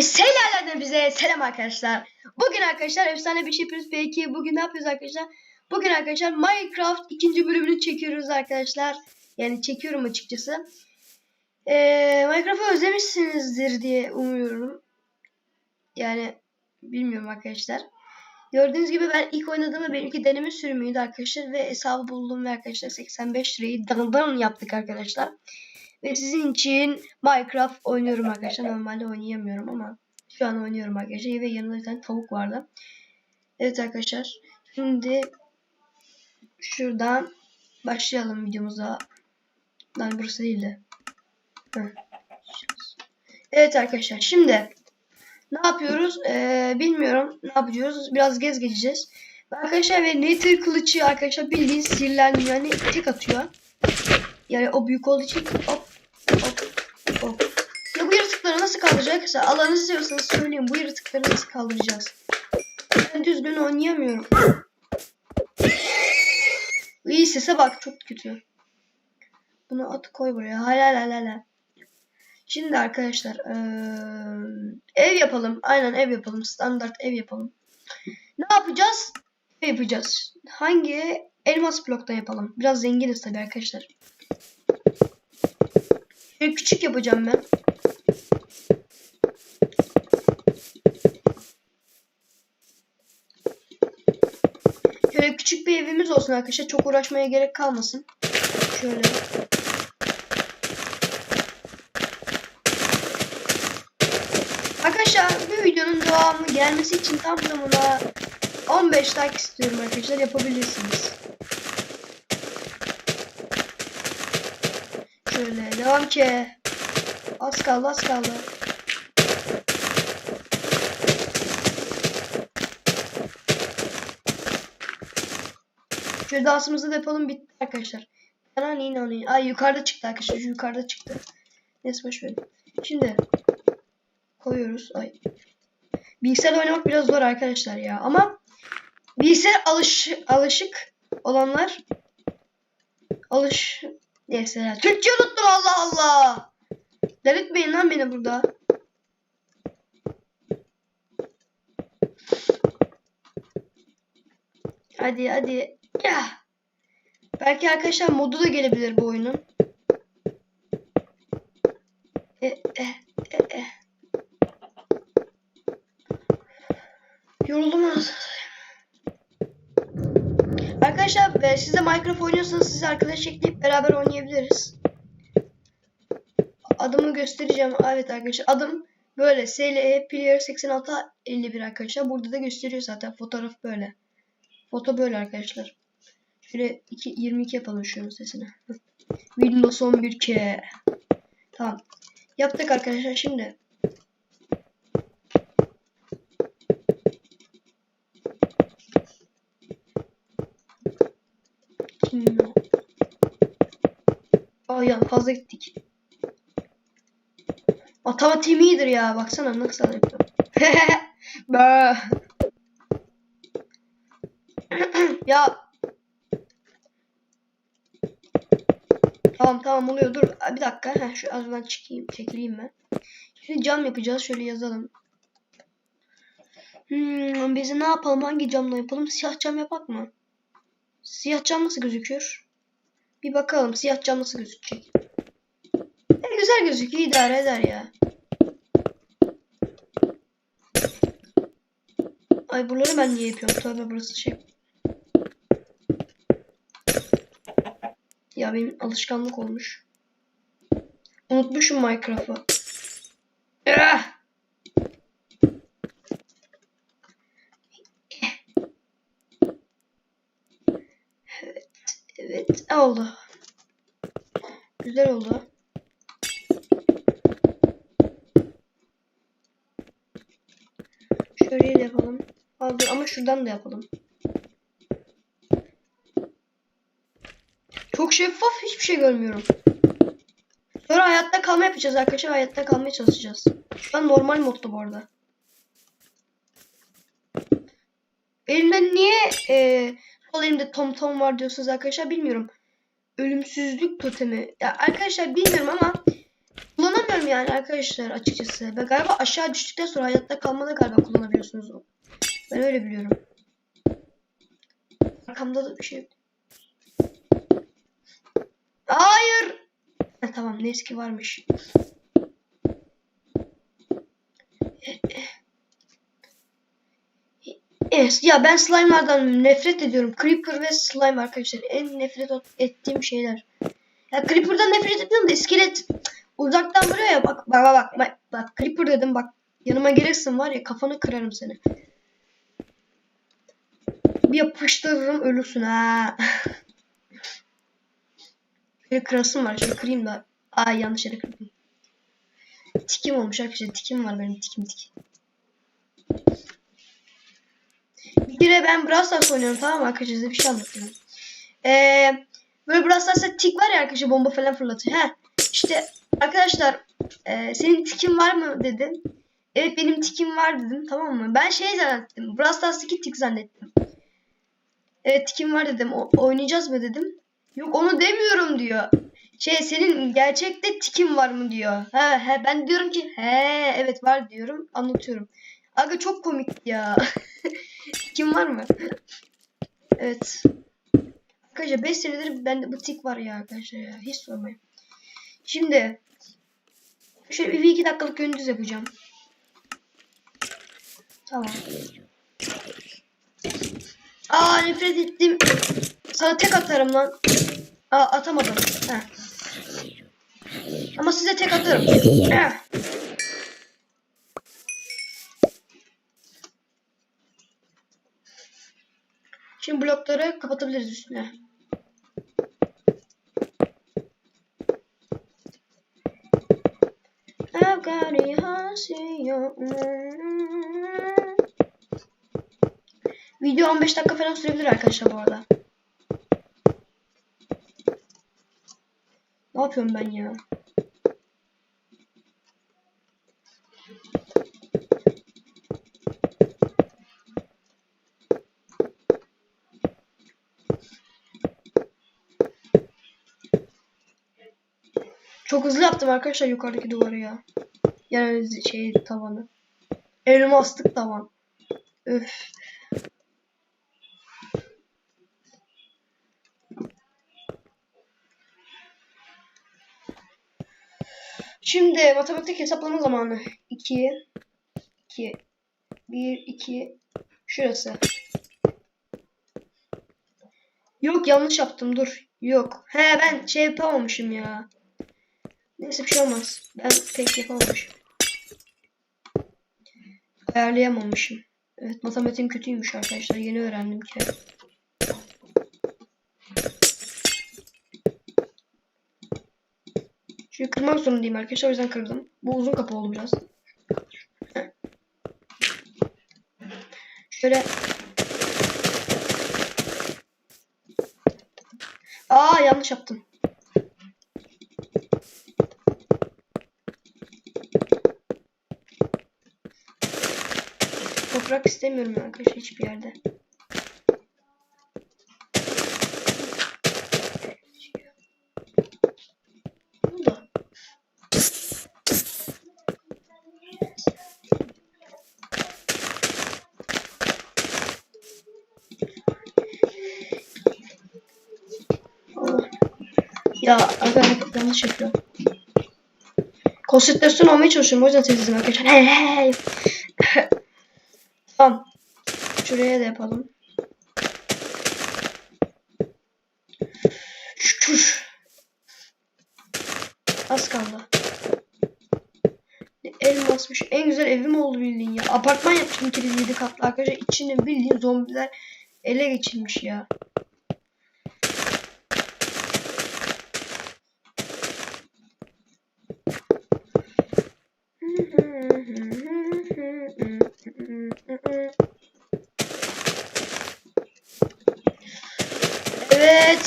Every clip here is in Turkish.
Selam bize selam arkadaşlar. Bugün arkadaşlar efsane bir şey yapıyoruz. Peki bugün ne yapıyoruz arkadaşlar? Bugün arkadaşlar Minecraft ikinci bölümünü çekiyoruz arkadaşlar. Yani çekiyorum açıkçası. Ee, Minecraft'ı özlemişsinizdir diye umuyorum. Yani bilmiyorum arkadaşlar. Gördüğünüz gibi ben ilk oynadığımda benimki deneme sürümüydü arkadaşlar. Ve hesabı buldum ve arkadaşlar 85 lirayı dandan yaptık arkadaşlar. Ve sizin için Minecraft oynuyorum arkadaşlar. Normalde oynayamıyorum ama şu an oynuyorum arkadaşlar. Ve yanında bir tane tavuk vardı. Evet arkadaşlar. Şimdi şuradan başlayalım videomuza. Lan burası değil de. Heh. Evet arkadaşlar. Şimdi ne yapıyoruz? Ee, bilmiyorum. Ne yapacağız? Biraz gez geçeceğiz. Arkadaşlar ve Nether kılıcı arkadaşlar bildiğin sihirlenmiyor. Yani tek atıyor. Yani o büyük olduğu için Hop, hop. Ya bu kaldıracak? Allah'ını seviyorsanız söyleyin bu yaratıkları nasıl kaldıracağız? Ben düzgün oynayamıyorum. İyi sese bak çok kötü. Bunu at koy buraya. Halal halal. Şimdi arkadaşlar eee, ev yapalım. Aynen ev yapalım. Standart ev yapalım. Ne yapacağız? Ev yapacağız. Hangi elmas bloktan yapalım? Biraz zenginiz tabii arkadaşlar. Şöyle küçük yapacağım ben. Şöyle küçük bir evimiz olsun arkadaşlar. Çok uğraşmaya gerek kalmasın. Şöyle. Arkadaşlar bu videonun devamı gelmesi için tam tamına 15 like istiyorum arkadaşlar. Yapabilirsiniz. Şöyle devam ki. Az kaldı az kaldı. Şöyle dansımızı da yapalım bitti arkadaşlar. Nani nani. Ay yukarıda çıktı arkadaşlar. Yukarıda çıktı. Neyse boş verin. Şimdi koyuyoruz. Ay. Bilgisayar oynamak biraz zor arkadaşlar ya. Ama bilgisayar alış alışık olanlar alış Neyse ya. Türkçe unuttum Allah Allah. Delirtmeyin lan beni burada. Hadi hadi. Belki arkadaşlar modu da gelebilir bu oyunun. E, e, e, e. Yoruldum anasını. Arkadaşlar e, siz de Minecraft oynuyorsanız sizi arkadaş ekleyip beraber oynayabiliriz. Adımı göstereceğim. Evet arkadaşlar adım böyle SLE Player 8651 arkadaşlar. Burada da gösteriyor zaten fotoğraf böyle. Foto böyle arkadaşlar. Şöyle 2, 22 yapalım şunun sesini. Windows 11K. Tamam. Yaptık arkadaşlar şimdi. Şimdi. Ya fazla gittik. Matematiğim iyidir ya. Baksana nasıl yapıyorum. Ya. Tamam tamam oluyor. Dur bir dakika. Heh, şu azından çıkayım. Çekileyim ben. Şimdi cam yapacağız. Şöyle yazalım. Hmm, biz ne yapalım? Hangi camla yapalım? Siyah cam yapak mı? Siyah cam nasıl gözüküyor? Bir bakalım siyah cam nasıl gözükecek. E, güzel gözüküyor idare eder ya. Ay buraları ben niye yapıyorum? Tövbe burası şey. Ya benim alışkanlık olmuş. Unutmuşum Minecraft'ı. Ah! Evet oldu. Güzel oldu. Şöyle yapalım. Aldı ama şuradan da yapalım. Çok şeffaf hiçbir şey görmüyorum. Sonra hayatta kalma yapacağız arkadaşlar. Hayatta kalmaya çalışacağız. Şu an normal modda bu arada. Elimde niye e, sol elimde tom tom var diyorsunuz arkadaşlar bilmiyorum. Ölümsüzlük totemi. Ya arkadaşlar bilmiyorum ama kullanamıyorum yani arkadaşlar açıkçası. Ve galiba aşağı düştükten sonra hayatta kalmada galiba kullanabiliyorsunuz. Ben öyle biliyorum. Arkamda da bir şey. Hayır. Ha, tamam neyse ki varmış. Evet, ya ben slime'lardan nefret ediyorum. Creeper ve slime arkadaşlar en nefret ettiğim şeyler. Ya Creeper'dan nefret ediyorum da iskelet uzaktan vuruyor ya bak bak bak bak bak Creeper dedim bak yanıma gelirsin var ya kafanı kırarım seni. Bir yapıştırırım ölürsün ha. Şöyle kırasım var şöyle kırayım da. Ay yanlış yere kırdım. Tikim olmuş arkadaşlar tikim var benim tikim tikim. Bir kere ben Brawl Stars oynuyorum tamam mı arkadaşlar bir şey anlatıyorum. Ee, böyle Brawl Stars'ta tik var ya arkadaşlar bomba falan fırlatıyor. He. İşte arkadaşlar e, senin tikin var mı dedim. Evet benim tikim var dedim tamam mı? Ben şey zannettim. Brawl Stars'taki tik zannettim. Evet tikim var dedim. O, oynayacağız mı dedim. Yok onu demiyorum diyor. Şey senin gerçekte tikin var mı diyor. He he ben diyorum ki he evet var diyorum anlatıyorum. Aga çok komik ya. Kim var mı? Evet. Arkadaşlar 5 senedir bende bu tik var ya arkadaşlar ya. Hiç sormayın. Şimdi şöyle bir iki dakikalık gündüz yapacağım. Tamam. Aa nefret ettim. Sana tek atarım lan. Aa atamadım. Heh. Ama size tek atarım. Heh. Şimdi blokları kapatabiliriz üstüne. Video 15 dakika falan sürebilir arkadaşlar bu arada. Ne yapıyorum ben ya? Çok hızlı yaptım arkadaşlar yukarıdaki duvarı ya. Yani şey tavanı. Elmaslık tavan. Öf. Şimdi matematik hesaplama zamanı. 2 2 1 2 şurası. Yok yanlış yaptım dur. Yok. He ben şey yapamamışım ya. Neyse bir şey olmaz. Ben pek yapamamışım. Ayarlayamamışım. Evet matematiğim kötüymüş arkadaşlar. Yeni öğrendim ki. Şunu kırmak zorundayım arkadaşlar. O yüzden kırdım. Bu uzun kapı oldu biraz. Şöyle. Aa yanlış yaptım. Toprak istemiyorum arkadaşlar hiçbir yerde. Ya aga yanlış yapıyorum. Konsantrasyon olmaya çalışıyorum. O yüzden sessizim arkadaşlar. Hey hey. tamam. Şuraya da yapalım. Şükür. Az kaldı. Elmasmış. En güzel evim oldu bildiğin ya. Apartman yapmıştım ki 7 katlı arkadaşlar. İçinde bildiğin zombiler ele geçirmiş ya.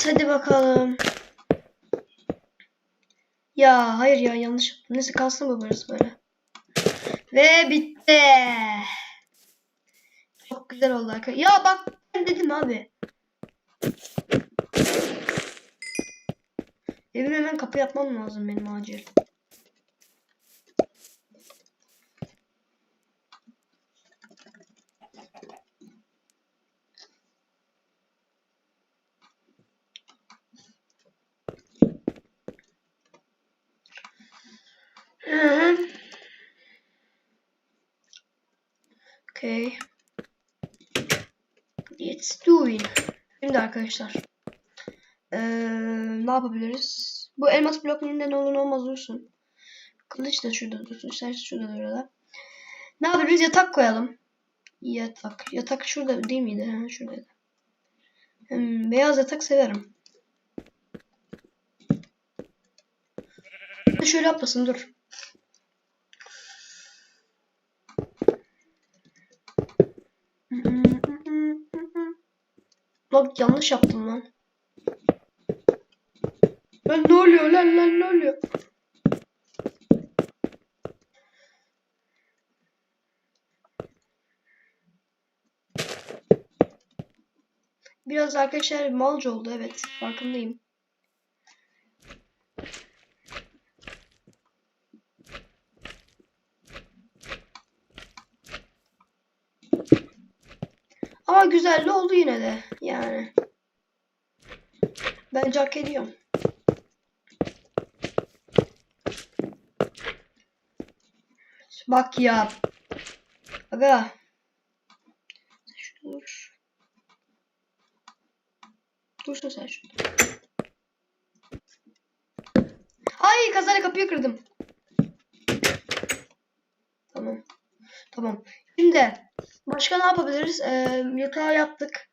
Hadi bakalım. Ya hayır ya yanlış yaptım. Neyse kalsın bu burası böyle. Ve bitti. Çok güzel oldu arkadaşlar. Ya bak ben dedim abi. Evime hemen kapı yapmam lazım benim acil. Okay. Let's do it. Şimdi arkadaşlar. Ee, ne yapabiliriz? Bu elmas bloklarında ne olur ne olmaz dursun. Kılıç da şurada dursun. İsterse şurada durada. Ne yapabiliriz? Yatak koyalım. Yatak. Yatak şurada değil miydi? Ha, şuradaydı. Hmm, beyaz yatak severim. Şöyle yapmasın dur. Bak yanlış yaptım lan. Lan ne oluyor lan lan ne oluyor? Biraz arkadaşlar malca oldu evet farkındayım. Ama güzel oldu yine de yani. Bence hak ediyorum. Bak ya. Aga. Dur. Dursun sen şurada. Ay kazara kapıyı kırdım. Tamam. Tamam. Şimdi başka ne yapabiliriz? Ee, yatağı yaptık.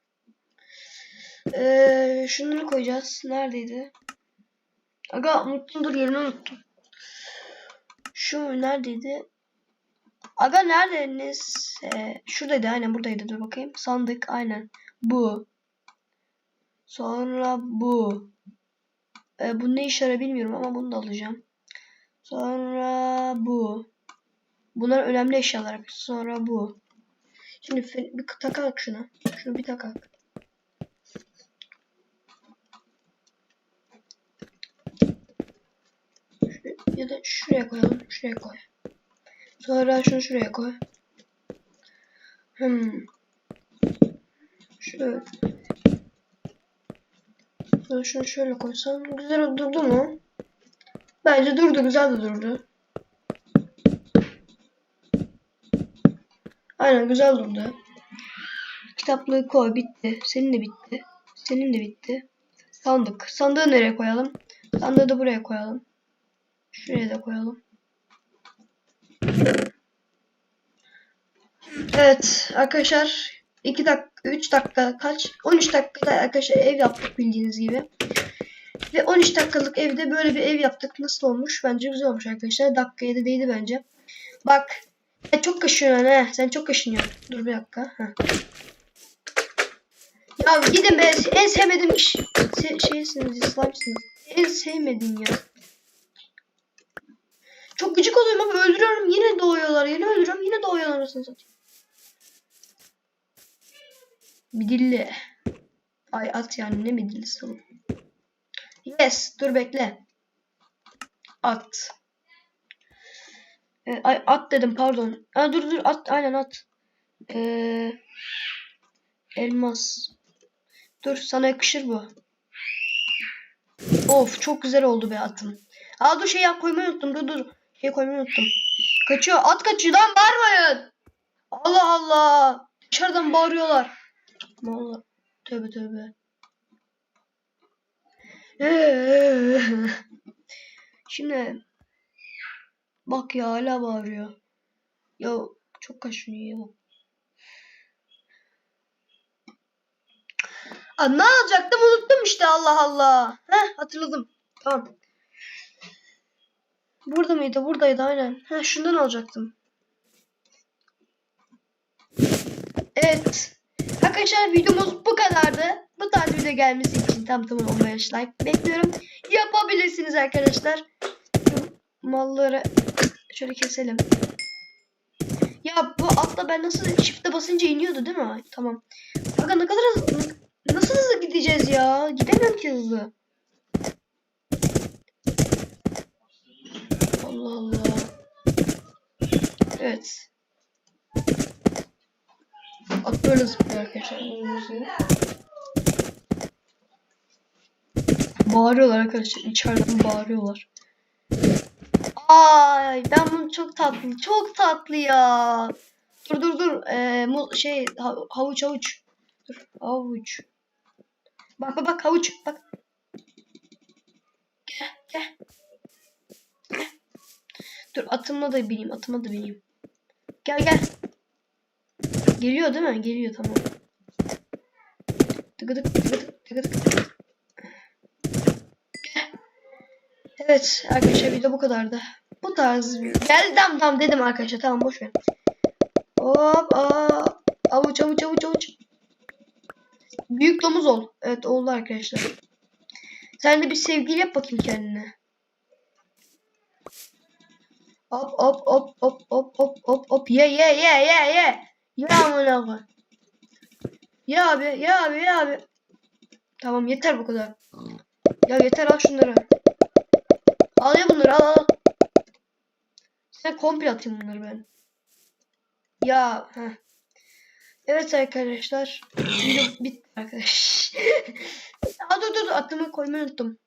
Ee, şunları koyacağız. Neredeydi? Aga unuttum dur yerini unuttum. Şu neredeydi? Aga neredeniz? Ee, şuradaydı aynen buradaydı dur bakayım. Sandık aynen. Bu. Sonra bu. Ee, bu ne işe yarar bilmiyorum ama bunu da alacağım. Sonra bu. Bunlar önemli eşyalar. Sonra bu. Şimdi bir takak şuna. Şunu bir takak. Ya da şuraya koyalım. Şuraya koy. Sonra şunu şuraya koy. Hmm. Şöyle. Sonra şunu şöyle koysam. Güzel durdu mu? Bence durdu. Güzel de durdu. Aynen güzel durdu. Kitaplığı koy bitti. Senin de bitti. Senin de bitti. Sandık. Sandığı nereye koyalım? Sandığı da buraya koyalım. Şuraya da koyalım. Evet arkadaşlar 2 dakika 3 dakika kaç 13 dakikada arkadaşlar ev yaptık bildiğiniz gibi. Ve 13 dakikalık evde böyle bir ev yaptık. Nasıl olmuş? Bence güzel olmuş arkadaşlar. Dakikaya da değdi bence. Bak sen çok kaşınıyorsun he. Sen çok kaşınıyorsun. Dur bir dakika. Heh. Ya gidin be. En sevmediğim iş. Se şeysiniz, İslamsınız. En sevmediğim ya. Çok gıcık oluyorum ama öldürüyorum. Yine doğuyorlar. Yine öldürüyorum. Yine doğuyorlar. Anasını satayım. Midilli. Ay at yani ne midillisi oğlum. Yes. Dur bekle. At. Ee, ay, at dedim pardon. Aa, dur dur at aynen at. Ee, elmas. Dur sana yakışır bu. Of çok güzel oldu be atım. Aa dur şey yap koymayı unuttum. Dur dur. Şey koymayı unuttum. Kaçıyor. At kaçıyor lan bağırmayın. Allah Allah. Dışarıdan bağırıyorlar. Vallahi. Tövbe tövbe. Şimdi bak ya hala bağırıyor. Ya çok kaşınıyor ya. Aa, ne alacaktım unuttum işte Allah Allah. Heh hatırladım. Tamam. Burada mıydı? Buradaydı aynen. Heh şundan alacaktım. Evet. Arkadaşlar videomuz bu kadardı. Bu tarz video gelmesi için tam tamam 15 like bekliyorum. Yapabilirsiniz arkadaşlar. Malları şöyle keselim. Ya bu atla ben nasıl shift'e basınca iniyordu değil mi? Tamam. Bakın ne kadar hızlı, nasıl hızlı gideceğiz ya? Gidemiyorum ki hızlı. Allah Allah. Evet. At böyle zıplıyor arkadaşlar. Bağırıyorlar arkadaşlar. İçeriden bağırıyorlar. Ay ben bunu çok tatlı. Çok tatlı ya. Dur dur dur. Ee, şey ha- havuç havuç. Dur havuç. Bak bak bak havuç bak. Gel gel. Dur atıma da bineyim atıma da bineyim. Gel gel. Geliyor değil mi? Geliyor tamam. Tıkıdık tıkıdık tıkıdık. Gel. Evet arkadaşlar video bu kadardı. Bu tarz bir... Gel dam dam dedim arkadaşlar tamam boş ver. Hop aa. Avuç avuç avuç avuç. Büyük domuz ol. Evet oldu arkadaşlar. Sen de bir sevgili yap bakayım kendine. Hop hop hop hop hop hop hop hop ye ye ye ye ye. Ye amına koy. Ye abi ye abi ye abi. Tamam yeter bu kadar. Ya yeter al şunları. Al ya bunları al al. Sen komple atayım bunları ben. Ya heh. Evet arkadaşlar. Video bitti arkadaş. Aa, dur dur atımı koymayı unuttum.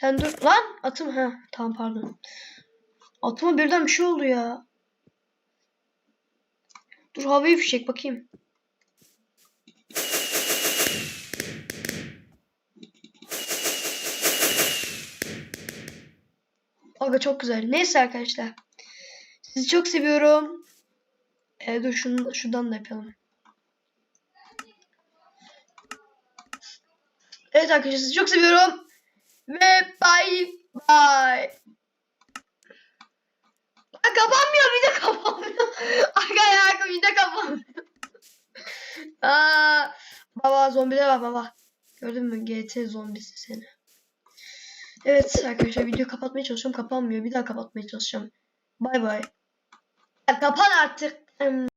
Sen dur lan atım ha tamam pardon. Atıma birden bir şey oldu ya. Dur havayı fişek bakayım. Aga çok güzel. Neyse arkadaşlar. Sizi çok seviyorum. Ee, dur şunu, şuradan da yapalım. Evet arkadaşlar sizi çok seviyorum. Ve bye bye. Aa, kapanmıyor bir de kapanmıyor. Aga ya bir de kapanmıyor. Aa, baba zombilere bak baba. Gördün mü GT zombisi seni. Evet arkadaşlar videoyu kapatmaya çalışıyorum. Kapanmıyor. Bir daha kapatmaya çalışacağım. Bay bay. Kapan artık. Hmm.